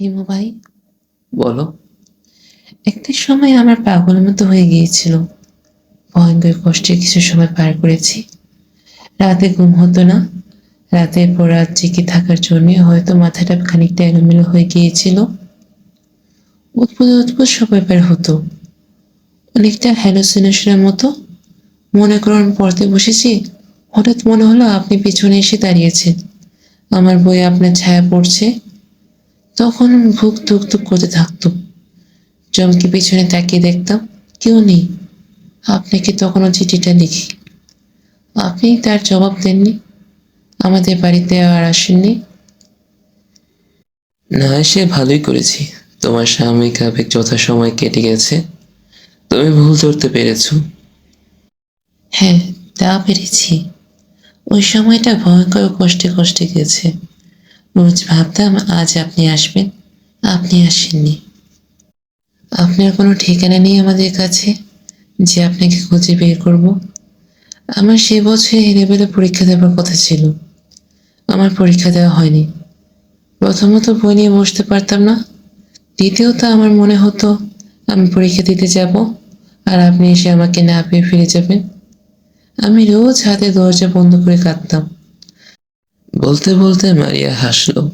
হিমু ভাই বলো। একটা সময় আমার পাগল মতো হয়ে গিয়েছিল। ভয়ঙ্কর কষ্টে কিছু সময় পার করেছি। রাতে ঘুম হতো না। রাতের পর রাত জেগে থাকার জন্য হয়তো মাথাটা খানিকটা এলোমেলো হয়ে গিয়েছিল। উৎপদ উৎপদ সব ব্যাপার হতো। অনেকটা হ্যালোসিনেশনের মতো। মনে করুন পড়তে বসেছি। হঠাৎ মনে হলো আপনি পিছনে এসে দাঁড়িয়েছেন। আমার বই আপনার ছায়া পড়ছে। তখন ভুক ধুক ধুক করতে থাকতো। চমকে পিছনে তাকিয়ে দেখতাম কেউ নেই। আপনাকে তখনও চিঠিটা লিখি। আপনি তার জবাব দেননি। আমাদের বাড়িতে আর আসেননি। না এসে ভালোই করেছি। তোমার সাময়িক আবেগ যথাসময় কেটে গেছে। তুমি ভুল ধরতে পেরেছ। হ্যাঁ তা পেরেছি। ওই সময়টা ভয়ঙ্কর কষ্টে কষ্টে গেছে। রোজ ভাবতাম আজ আপনি আসবেন, আপনি আসেননি। আপনার কোনো ঠিকানা নেই আমাদের কাছে যে আপনাকে খুঁজে বের করব। আমার সে বছর লেভেলে পরীক্ষা দেওয়ার কথা ছিল। আমার পরীক্ষা দেওয়া হয়নি। প্রথমত বই নিয়ে বসতে পারতাম না। দ্বিতীয়ত আমার মনে হতো, আমি পরীক্ষা দিতে যাব আর আপনি এসে আমাকে না পেয়ে ফিরে যাবেন। আমি রোজ হাতে দরজা বন্ধ করে কাঁদতাম। বলতে বলতে মারিয়া হাসলো।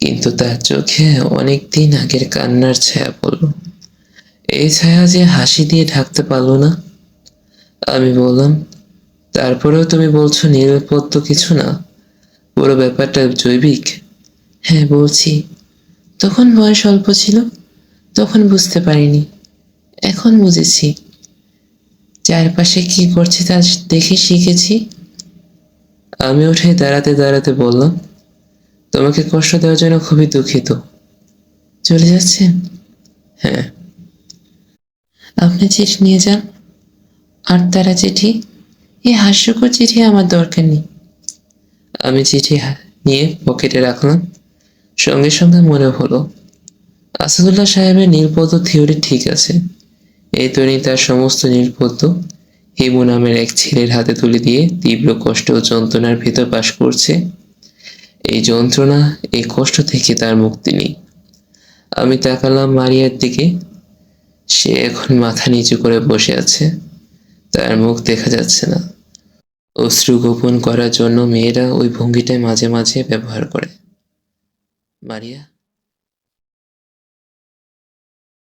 কিন্তু তার চোখে অনেক দিন আগের কান্নার ছায়া পড়ল। এই ছায়া যে হাসি দিয়ে ঢাকতে পারল না। আমি বললাম, তারপরেও তুমি বলছো নিরাপত্ত কিছু না। পুরো ব্যাপারটা জৈবিক? হ্যাঁ বলছি। তখন বয়স অল্প ছিল, তখন বুঝতে পারিনি। এখন বুঝেছি। চারপাশে কি করছে তা দেখে শিখেছি। আমি উঠে দাঁড়াতে দাঁড়াতে বললাম, তোমাকে কষ্ট দেওয়ার জন্য খুবই দুঃখিত। চলে যাচ্ছেন হ্যাঁ। আপনি চিঠি নিয়ে যান, আর তারা চিঠি, এই হাস্যকর চিঠি আমার দরকার নেই। আমি চিঠি নিয়ে পকেটে রাখলাম। সঙ্গে সঙ্গে মনে হলো, আসাদুল্লাহ সাহেবের নীলপদ্ম থিওরি ঠিক আছে। এই তৈরি তার সমস্ত নীলপদ্ম হিমু নামের এক ছেলের হাতে তুলে দিয়ে তীব্র কষ্ট ও যন্ত্রণার ভিতর বাস করছে। এই যন্ত্রণা, এই কষ্ট থেকে তার মুক্তি নেই। আমি তাকালাম মারিয়ার দিকে। সে এখন মাথা নিচু করে বসে আছে। তার মুখ দেখা যাচ্ছে না। অশ্রু গোপন করার জন্য মেয়েরা ওই ভঙ্গিটাই মাঝে মাঝে ব্যবহার করে। মারিয়া?